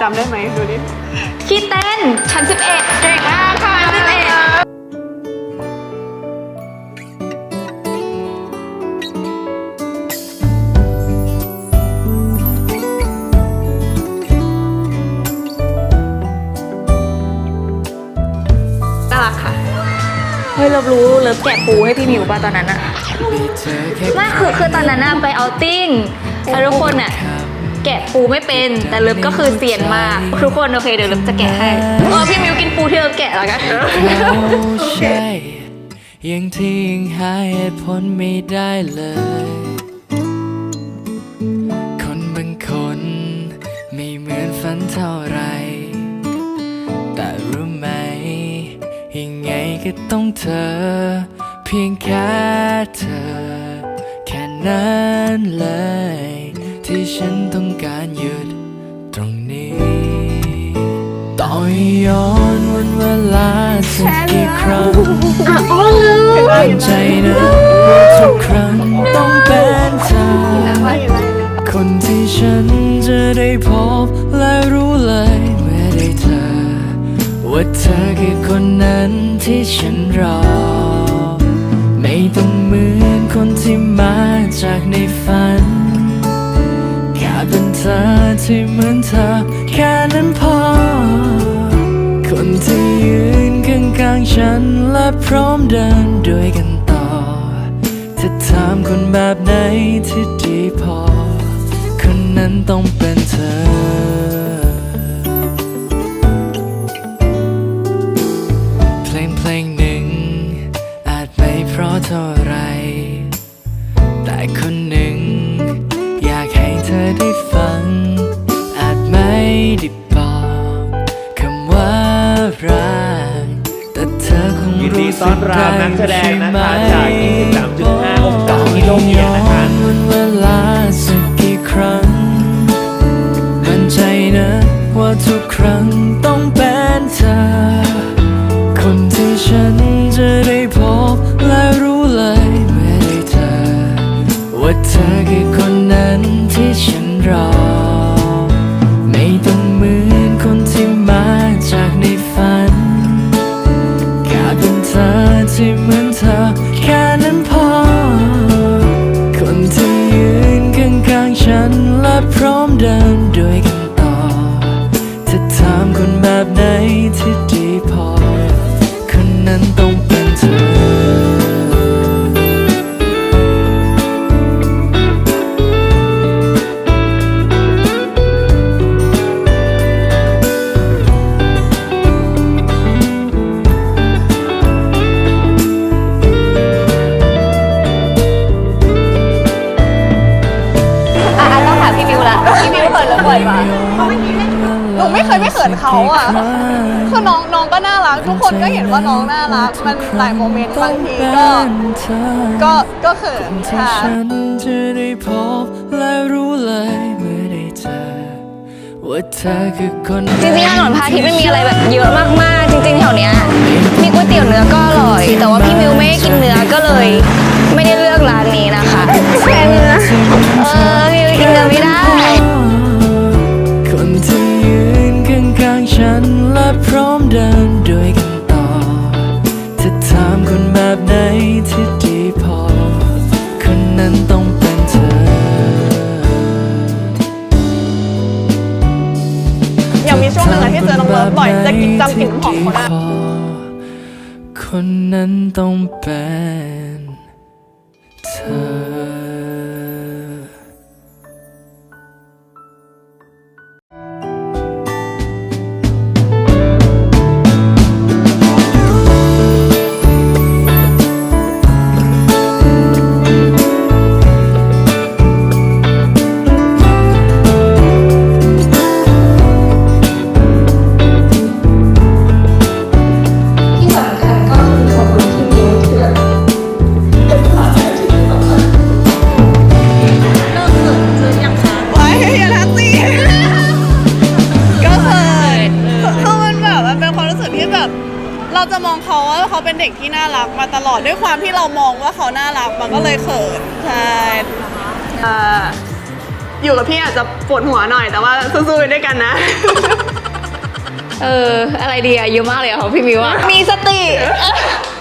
จำได้ไหมดูดิขี้เต้นชั้น11 เก่งมากค่ะชั้น11น่ารักค่ะ เฮ้ยเรารู้เลิฟแกะปูให้พี่มิวป่ะตอนนั้นอะไม่คือคือตอนนั้นอะไปเอาท์ติ้งแล้วทุกคนอะ แกะปูไม่เป็น แต่เลิฟก็คือเซียนมาก ทุกคนโอเคเดี๋ยวเลิฟจะแกะให้เออพี่มิวกินปูที่เลิฟแกะแล้วกันใช่ยังที่ยังหาเหตุผลไม่ได้เลย คนบางคนไม่เหมือนฝันเท่าไร แต่รู้ไหม ยังไงก็ต้องเธอ เพียงแค่เธอ แค่นั้นเลย ที่ฉันต้องการหยุดตรงนี้ต่อให้ย้อนวันเวลาสักกี่ครั้งมั่นใจนะว่าทุกครั้งต้องเป็นเธอคนที่ฉันจะได้พบและรู้เลยเมื่อได้เจอว่าเธอคือคนนั้นที่ฉันรอ ไม่ต้องเหมือนคนที่มาจากในฝัน ที่เหมือนเธอแค่นั้นพอ คนที่ยืนข้างๆฉันและพร้อมเดินด้วยกันต่อ จะถามคนแบบไหนที่ดีพอ คนนั้นต้องเป็นเธอเพลงเพลงหนึ่งอาจไม่เพราะเท่าไร แต่คนหนึ่ง สึอนรับได้นักแสดงนะคะจาก 23.5องศาที่โลกเย็นนะคะวันเวลาสักกี่ครั้ง มันใจนะว่าทุกครั้งต้องเป็นเธอ คนที่ฉันจะได้พบและรู้เลยเมื่อได้เจอว่าเธอคือคนนั้นที่ฉันรอ และพร้อมเดินด้วยกันต่อ จะถามคนแบบไหนที่ มพี่มิวละพี่มิวเขินเลิฟบ่อยปะหนูไม่เคยไม่เขินเขาอะคือน้องน้องก็น่ารัก ทุกคนก็เห็นว่าน้องน่ารัก มันหลายโมเมนต์บางทีก็ ก็ก็เขินที่ค่ะฉันจะได้พบและรู้เลยเมื่อได้เจอว่าเธอคือคนจริงๆถนนพระอาทิตย์มันมีอะไรแบบเยอะมากๆ จริงๆแถวเนี้ยมีก๋วยเตี๋ยวเนื้อก็อร่อย แต่ว่าพี่มิวไม่ได้กินเนื้อก็เลย ไม่ได้เลือกร้านนี้นะคะ ช่วงหนึ่งอะที่เจอน้องเลิฟบ่อยจะกินจำกลิ่นน้ำหอมเขาได้คนนั้นต้องเป็น เราจะมองเขาว่าเขาเป็นเด็กที่น่ารักมาตลอดด้วยความที่เรามองว่าเขาน่ารักมันก็เลยเขินใช่อยู่กับพี่อาจจะปวดหัวหน่อยแต่ว่าสู้ๆไปด้วยกันนะ เออ อะไรดีอะเยอะมากเลยอะของพี่มิวอะมีสติ